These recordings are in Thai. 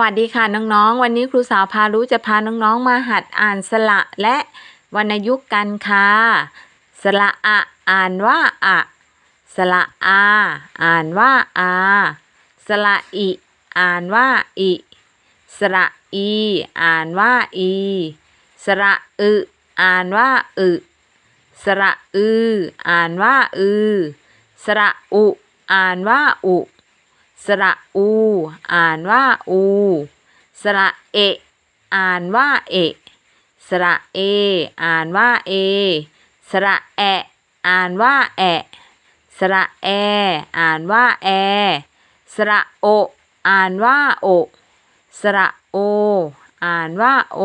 วัสดีค่ะน้องๆ วันนี้ครูสาวพารู้จะพาน้องๆ มาหัดอ่านสระและวรรณยุกต์กันค่ะ สระอะอ่านว่าอะสระอาอ่านว่าอาสระอิอ่านว่าอิสระอีอ่านว่าอีสระอึอ่านว่าอึสระอืออ่านว่าอือสระอุอ่านว่าอุ สระอู อ่านว่าอู สระเอ อ่านว่าเอ สระเอ อ่านว่าเอ สระแอ อ่านว่าแอ สระแอ อ่านว่าแอ สระโอ อ่านว่าโอ สระโอ อ่านว่าโอ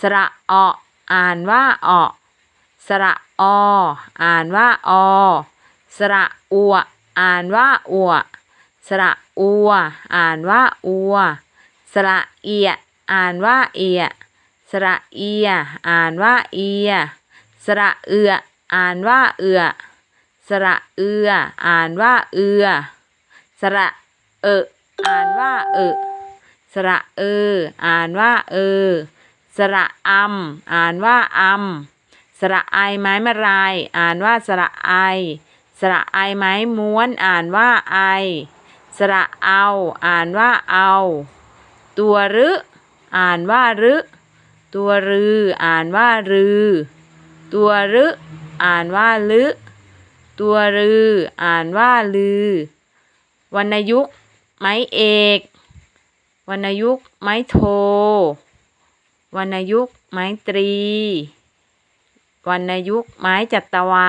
สระอออ่านว่าออสระออ่านว่าอสระอัว อ่านว่าอัว สระอัว อ่านว่าอัว สระเอีย อ่านว่าเอีย สระเอีย อ่านว่าเอีย สระเอือ อ่านว่าเอือ สระเอือ อ่านว่าเอือ สระเอออ่านว่าเออ สระเออ อ่านว่าเออ สระอำอ่านว่าอำสระไอไม้มะลาย อ่านว่าสระไอ สระไอไม้ม้วน อ่านว่าไอ สระเอา อ่านว่าเอา ตัวรึอ่านว่ารึตัวรือ อ่านว่ารือ ตัวรึอ่านว่าลึตัวรือ อ่านว่าลือ วรรณยุกต์ไม้เอก วรรณยุกต์ไม้โท วรรณยุกต์ไม้ตรี วรรณยุกต์ไม้จัตวา